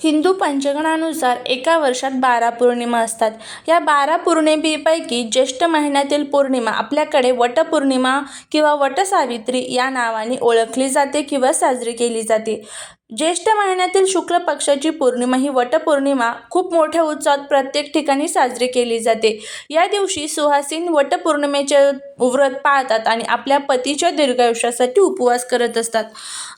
हिंदू पंचांगानुसार एका वर्षात बारा पौर्णिमा असतात. या बारा पौर्णिमेपैकी ज्येष्ठ महिन्यातील पौर्णिमा आपल्याकडे वटपौर्णिमा किंवा वटसावित्री या नावाने ओळखली जाते किंवा साजरी केली जाते. ज्येष्ठ महिन्यातील शुक्ल पक्षाची पौर्णिमा ही वटपौर्णिमा खूप मोठ्या उत्साहात प्रत्येक ठिकाणी साजरी केली जाते. या दिवशी सुहासिन वटपौर्णिमेच्या व्रत पाळतात आणि आपल्या पतीच्या दीर्घायुष्यासाठी उपवास करत असतात.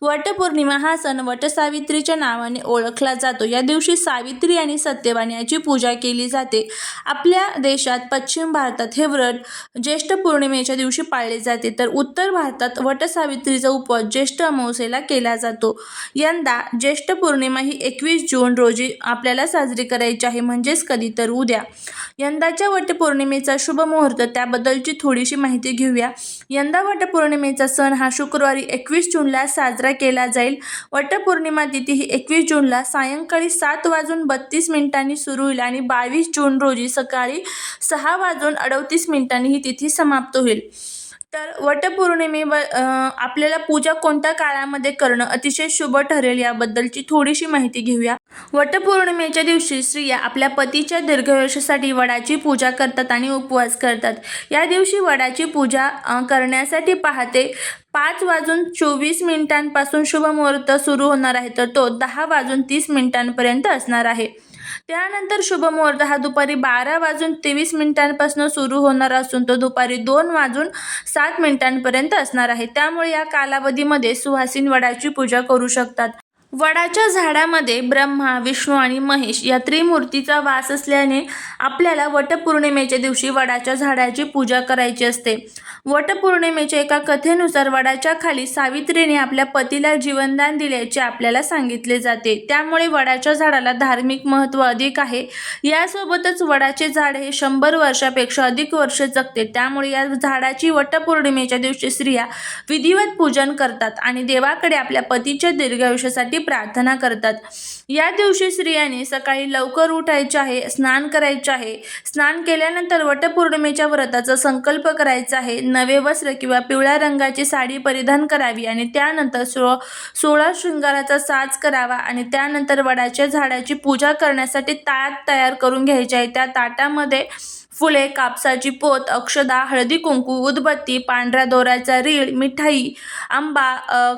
वटपौर्णिमा हा सण वटसावित्रीच्या नावाने ओळखला जातो. या दिवशी सावित्री आणि सत्यवान याची पूजा केली जाते. आपल्या देशात पश्चिम भारतात हे व्रत ज्येष्ठ पौर्णिमेच्या दिवशी पाळले जाते. तर उत्तर भारतात वटसावित्रीचा उपवास ज्येष्ठ अमावस्येला केला जातो. यंदा ज्येष्ठ पौर्णिमा ही एकवीस जून रोजी आपल्याला साजरी करायची आहे. म्हणजेच कधी तर उद्या. यंदाच्या वटपौर्णिमेचा शुभ मुहूर्त त्याबद्दलची थोडीशी माहिती घेऊया. यंदा वटपौर्णिमेचा सण हा शुक्रवारी एकवीस जूनला साजरा केला जाईल. वटपौर्णिमा तिथी ही एकवीस जूनला सायंकाळी सात वाजून बत्तीस मिनिटांनी सुरू होईल आणि बावीस जून रोजी सकाळी सहा वाजून अडतीस मिनिटांनी ही तिथी समाप्त होईल. तर वटपौर्णिमेवर आपल्याला पूजा कोणत्या काळामध्ये करणं अतिशय शुभ ठरेल याबद्दलची थोडीशी माहिती घेऊया. वटपौर्णिमेच्या दिवशी स्त्रिया आपल्या पतीच्या दीर्घायुष्यासाठी वडाची पूजा करतात आणि उपवास करतात. या दिवशी वडाची पूजा करण्यासाठी पहाटे पाच वाजून चोवीस मिनिटांपासून शुभ मुहूर्त सुरू होणार आहे तर तो दहा वाजून तीस मिनिटांपर्यंत असणार आहे. त्यानंतर शुभ मुहूर्त हा दुपारी बारा वाजून तेवीस मिनिटांपासून सुरू होणार असून तो दुपारी दोन वाजून सात मिनिटांपर्यंत असणार आहे. त्यामुळे या कालावधीमध्ये सुहासिन वडाची पूजा करू शकतात. वडाच्या झाडामध्ये ब्रह्मा विष्णू आणि महेश या त्रिमूर्तीचा वास असल्याने आपल्याला वटपौर्णिमेच्या दिवशी वडाच्या झाडाची पूजा करायची असते. वटपौर्णिमेच्या एका कथेनुसार वडाच्या खाली सावित्रीने आपल्या पतीला जीवनदान दिल्याचे आपल्याला सांगितले जाते. त्यामुळे वडाच्या झाडाला धार्मिक महत्त्व अधिक आहे. यासोबतच वडाचे झाड हे शंभर वर्षापेक्षा अधिक वर्ष जगते. त्यामुळे या झाडाची वटपौर्णिमेच्या दिवशी स्त्रिया विधिवत पूजन करतात आणि देवाकडे आपल्या पतीच्या दीर्घायुष्यासाठी प्रार्थना करतात. या दिवशी स्त्रियांनी सकाळी लवकर उठायचे आहे स्नान करायचे आहे. स्नान केल्यानंतर वटपौर्णिमेच्या व्रताचा संकल्प करायचा आहे. नवे वस्त्र किंवा पिवळ्या रंगाची साडी परिधान करावी आणि त्यानंतर सो सोळा शृंगाराचा साज करावा आणि त्यानंतर वडाच्या झाडाची पूजा करण्यासाठी ताट तयार करून घ्यायचे आहे. त्या ताटामध्ये फुले कापसाची पोत अक्षदा हळदी कुंकू उदबत्ती पांढऱ्या दोऱ्याचा रीळ मिठाई आंबा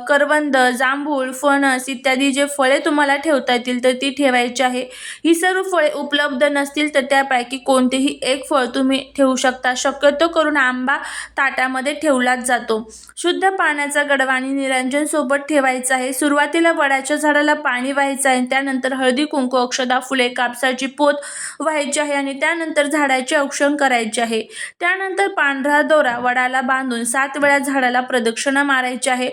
करवंद जांभूळ फणस इत्यादी जे फळे तुम्हाला ठेवता येतील तर ती ठेवायची आहे. ही सर्व फळे उपलब्ध नसतील तर त्यापैकी कोणतेही एक फळ तुम्ही ठेवू शकता. शक्यतो करून आंबा ताटामध्ये ठेवलाच जातो. शुद्ध पाण्याचा गडवाणी निरंजन सोबत ठेवायचा आहे. सुरुवातीला वडाच्या झाडाला पाणी व्हायचं आहे त्यानंतर हळदी कुंकू अक्षदा फुले कापसाची पोत व्हायची आहे आणि त्यानंतर झाडाचे औक्षण करायचे आहे. त्यानंतर पांढरा दोरा वडाला बांधून सात वेळा झाडाला प्रदक्षिणा मारायची आहे.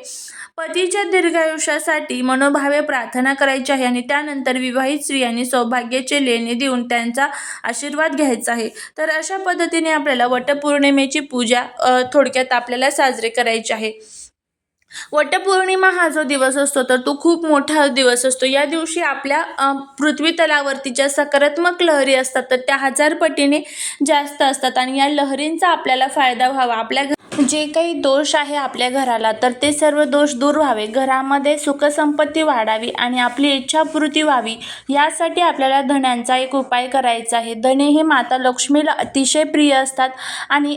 पतीच्या दीर्घायुष्यासाठी मनोभावे प्रार्थना करायची आहे आणि त्यानंतर विवाहित स्त्रियांनी सौभाग्याचे लेणे देऊन त्यांचा आशीर्वाद घ्यायचा आहे. तर अशा पद्धतीने आपल्याला वटपौर्णिमेची पूजा थोडक्यात आपल्याला साजरी करायची आहे. वटपौर्णिमा हा जो दिवस असतो तर तो खूप मोठा दिवस असतो. या दिवशी आपल्या पृथ्वी तलावरती ज्या सकारात्मक लहरी असतात तर त्या हजार पटीने जास्त असतात आणि या लहरींचा आपल्याला फायदा व्हावा. आपल्या जे काही दोष आहे आपल्या घराला तर ते सर्व दोष दूर व्हावे. घरामध्ये सुखसंपत्ती वाढावी आणि आपली इच्छापूर्ती व्हावी यासाठी आपल्याला धण्यांचा एक उपाय करायचा आहे. धणे हे माता लक्ष्मीला अतिशय प्रिय असतात आणि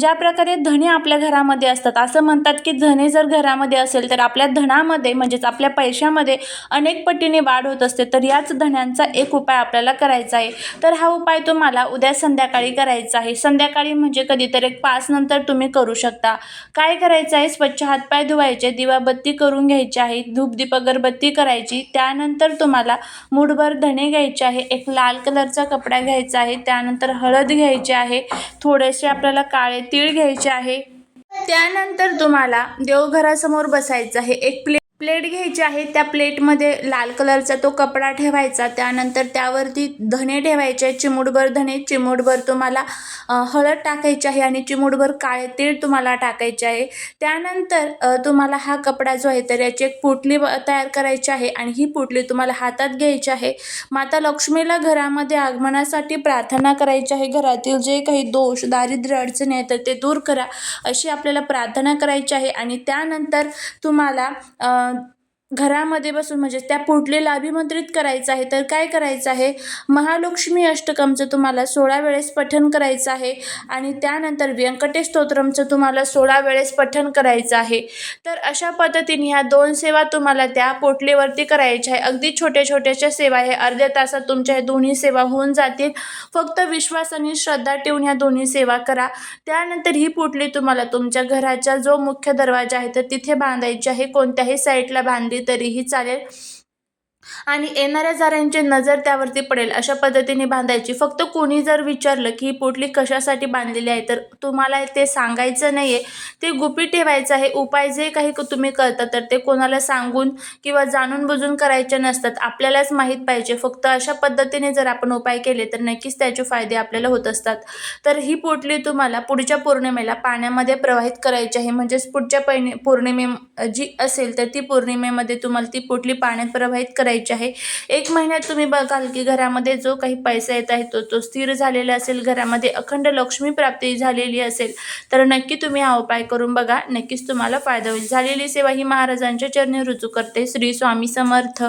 ज्या प्रकारे धणे आपल्या घरामध्ये असतात असं म्हणतात की धणे जर घरामध्ये असेल तर आपल्या धनामध्ये म्हणजेच आपल्या पैशामध्ये अनेक पटीने वाढ होत असते. तर याच धण्यांचा एक उपाय आपल्याला करायचा आहे. तर हा उपाय तुम्हाला उद्या संध्याकाळी करायचा आहे. संध्याकाळी म्हणजे कधीतरी एक पाच नंतर तुम्ही करू शकता. काय करायचं आहे? स्वच्छ हातपाय धुवायचे दिवाबत्ती करून घ्यायची आहे धूपदीप अगरबत्ती करायची त्यानंतर तुम्हाला मुठभर धणे घ्यायचे आहे एक लाल कलरचा कपडा घ्यायचा आहे त्यानंतर हळद घ्यायची आहे थोडेसे आपल्याला काळे तीळ घ्यायचे आहे. त्यानंतर तुम्हाला देवघरासमोर बसायचं आहे एक प्लेट प्लेट घ्यायची आहे त्या प्लेटमध्ये लाल कलरचा तो कपडा ठेवायचा त्यानंतर त्यावरती धणे ठेवायचे चिमूटभर धणे चिमूटभर तुम्हाला हळद टाकायची आहे आणि चिमूटभर काळे तीळ तुम्हाला टाकायचे आहे. त्यानंतर तुम्हाला हा कपडा जो आहे तर याची एक पुटली तयार करायची आहे आणि ही पुटली तुम्हाला हातात घ्यायची आहे. माता लक्ष्मीला घरामध्ये आगमनासाठी प्रार्थना करायची आहे. घरातील जे काही दोष दारिद्र्य अडचणी आहेत तर ते दूर करा अशी आपल्याला प्रार्थना करायची आहे आणि त्यानंतर तुम्हाला घरामध्ये बसून म्हणजे त्या पोटलीला अभिमंत्रित करायचं आहे तर काय करायचं आहे? महालक्ष्मी अष्टकमचं तुम्हाला सोळा वेळेस पठण करायचं आहे आणि त्यानंतर व्यंकटेश स्तोत्रमचं तुम्हाला सोळा वेळेस पठण करायचं आहे. तर अशा पद्धतीने ह्या दोन सेवा तुम्हाला त्या पोटलीवरती करायच्या आहे. अगदी छोट्या छोट्याशा सेवा आहे. अर्ध्या तासात तुमच्या ह्या दोन्ही सेवा होऊन जातील. फक्त विश्वास आणि श्रद्धा ठेवून ह्या दोन्ही सेवा करा. त्यानंतर ही पोटली तुम्हाला तुमच्या घराचा जो मुख्य दरवाजा आहे तर तिथे बांधायची आहे. कोणत्याही साईडला बांधली तरीही चालेल. आणि येणाऱ्या जाऱ्यांची नजर त्यावरती पडेल. अशा पद्धतीने बांधायची. फक्त कोणी जर विचारलं की ही पोटली कशासाठी बांधलेली आहे तर तुम्हाला ते सांगायचं नाही आहे ते गुपित ठेवायचं आहे. उपाय जे काही तुम्ही करता तर ते कोणाला सांगून किंवा जाणून बुजून करायचे नसतात. आपल्यालाच माहीत पाहिजे. फक्त अशा पद्धतीने जर आपण उपाय केले तर नक्कीच त्याचे फायदे आपल्याला होत असतात. तर ही पोटली तुम्हाला पुढच्या पौर्णिमेला पाण्यामध्ये प्रवाहित करायची आहे. म्हणजेच पुढच्या पैने पौर्णिमे जी असेल तर ती पौर्णिमेमध्ये तुम्हाला ती पोटली पाण्यात प्रवाहित करायची करायची आहे. एक महिन्यात तुम्ही बघाल की घरामध्ये जो काही पैसा येत आहे तो तो स्थिर झालेला असेल घरामध्ये अखंड लक्ष्मी प्राप्ती झालेली असेल तर नक्की तुम्ही हा उपाय करून बघा. नक्कीच तुम्हाला फायदा होईल. झालेली सेवा ही महाराजांच्या चरणी रुजू करते. श्री स्वामी समर्थ.